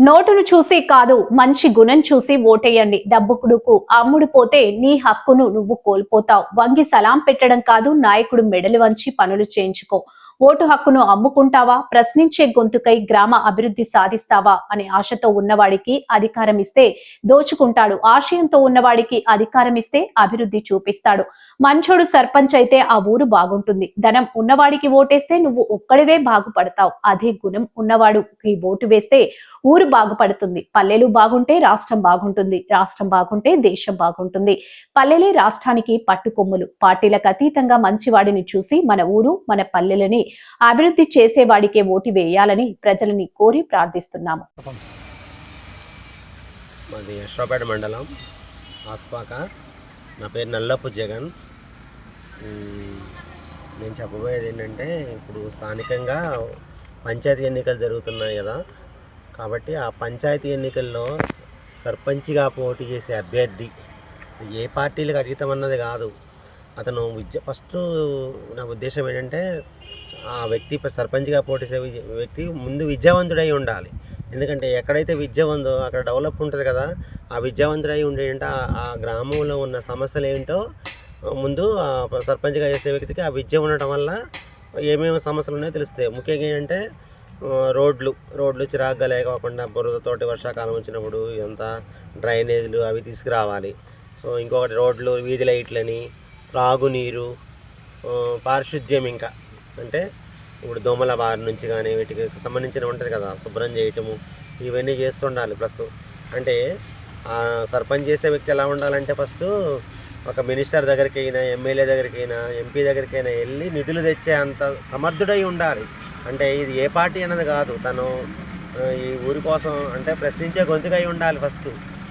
నోటును చూసి కాదు మంచి గుణం చూసి ఓటేయండి. డబ్బుకుడుకు అమ్ముడు పోతే నీ హక్కును నువ్వు కోల్పోతావు. వంగి సలాం పెట్టడం కాదు నాయకుడు మెడలు వంచి పనులు చేయించుకో. ఓటు హక్కును అమ్ముకుంటావా? ప్రశ్నించే గొంతుకై గ్రామ అభివృద్ధి సాధిస్తావా? అనే ఆశతో ఉన్నవాడికి అధికారం ఇస్తే దోచుకుంటాడు. ఆశయంతో ఉన్నవాడికి అధికారం ఇస్తే అభివృద్ధి చూపిస్తాడు. మంచోడు సర్పంచ్ అయితే ఆ ఊరు బాగుంటుంది. ధనం ఉన్నవాడికి ఓటేస్తే నువ్వు ఒక్కడివే బాగుపడతావు. అదే గుణం ఉన్నవాడుకి ఓటు వేస్తే ఊరు బాగుపడుతుంది. పల్లెలు బాగుంటే రాష్ట్రం బాగుంటుంది. రాష్ట్రం బాగుంటే దేశం బాగుంటుంది. పల్లెలే రాష్ట్రానికి పట్టుకొమ్ములు. పార్టీలకు అతీతంగా మంచివాడిని చూసి మన ఊరు మన పల్లెలని అభివృద్ధి చేసేవాడికే ఓటు వేయాలని ప్రజలని కోరి ప్రార్థిస్తున్నాము. మాది యశ్వపేట మండలం ఆస్పాక. నా పేరు నల్లపు జగన్. నేను చెప్పబోయేది ఏంటంటే ఇప్పుడు స్థానికంగా పంచాయతీ ఎన్నికలు జరుగుతున్నాయి కదా. కాబట్టి ఆ పంచాయతీ ఎన్నికల్లో సర్పంచ్గా పోటీ చేసే అభ్యర్థి ఏ పార్టీలకు అతీతం అన్నది కాదు. అతను విద్య ఫస్ట్ నా ఉద్దేశం ఏంటంటే ఆ వ్యక్తి సర్పంచ్గా పోటీ చేసే విద్య- వ్యక్తి ముందు విద్యావంతుడై ఉండాలి. ఎందుకంటే ఎక్కడైతే విద్య ఉందో అక్కడ డెవలప్ ఉంటుంది కదా ఆ విద్యావంతుడై ఉండేటంటే ఆ- ఆ గ్రామంలో ఉన్న సమస్యలు ఏంటో ముందు ఆ సర్పంచ్గా చేసే వ్యక్తికి ఆ విద్య ఉండటం వల్ల ఏమేమి సమస్యలు ఉన్నాయో తెలుస్తాయి. ముఖ్యంగా ఏంటంటే రోడ్లు రోడ్లు చిరాగ్గా లేకోకుండా బురదతోటి వర్షాకాలం వచ్చినప్పుడు ఇదంతా డ్రైనేజీలు అవి తీసుకురావాలి. సో ఇంకొకటి రోడ్లు వీధి లైట్లని త్రాగునీరు పారిశుద్ధ్యం ఇంకా. అంటే ఇప్పుడు దోమల బారి నుంచి కానీ వీటికి సంబంధించిన ఉంటుంది కదా శుభ్రం చేయటము ఇవన్నీ చేస్తుండాలి ప్లస్ అంటే సర్పంచ్ చేసే వ్యక్తి ఎలా ఉండాలంటే ఫస్ట్ ఒక మినిస్టర్ దగ్గరికి అయినా ఎమ్మెల్యే దగ్గరికి అయినా ఎంపీ దగ్గరికి అయినా వెళ్ళి నిధులు తెచ్చే అంత సమర్థుడై ఉండాలి. అంటే ఇది ఏ పార్టీ అన్నది కాదు. తను ఈ ఊరి కోసం అంటే ప్రశ్నించే గొంతుకై ఉండాలి ఫస్ట్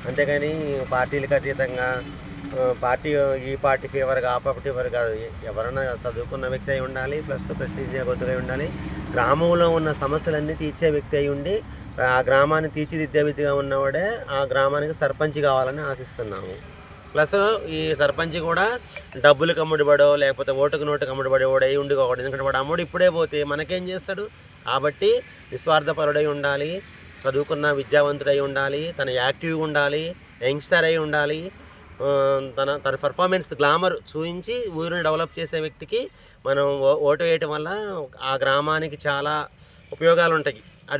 అంతేగాని పార్టీలకు అతీతంగా పార్టీ ఈ పార్టీ ఫేవర్గా ఆ పార్టీ ఫేవర్ కాదు ఎవరైనా చదువుకున్న వ్యక్తి అయి ఉండాలి ప్లస్ ప్రెస్టీజ్ గొంతుకై ఉండాలి. గ్రామంలో ఉన్న సమస్యలన్నీ తీర్చే వ్యక్తి అయి ఉండి ఆ గ్రామాన్ని తీర్చిదిద్దే వ్యక్తిగా ఉన్నవాడే ఆ గ్రామానికి సర్పంచ్ కావాలని ఆశిస్తున్నాము. ప్లస్ ఈ సర్పంచ్ కూడా డబ్బులకు కమ్ముడిపడో లేకపోతే ఓటుకు నోటు అమ్ముడుబడే వాడు అయి ఉండిపోకూడదు ఎందుకంటే వాడు అమ్ముడు ఇప్పుడే పోతే మనకేం చేస్తాడు? కాబట్టి నిస్వార్థపరుడై ఉండాలి చదువుకున్న విద్యావంతుడై ఉండాలి తన యాక్టివ్గా ఉండాలి యంగ్స్టర్ అయి ఉండాలి తన తన పర్ఫార్మెన్స్ గ్లామర్ చూపించి ఊరిని డెవలప్ చేసే వ్యక్తికి మనం ఓటు వేయటం వల్ల ఆ గ్రామానికి చాలా ఉపయోగాలు ఉంటాయి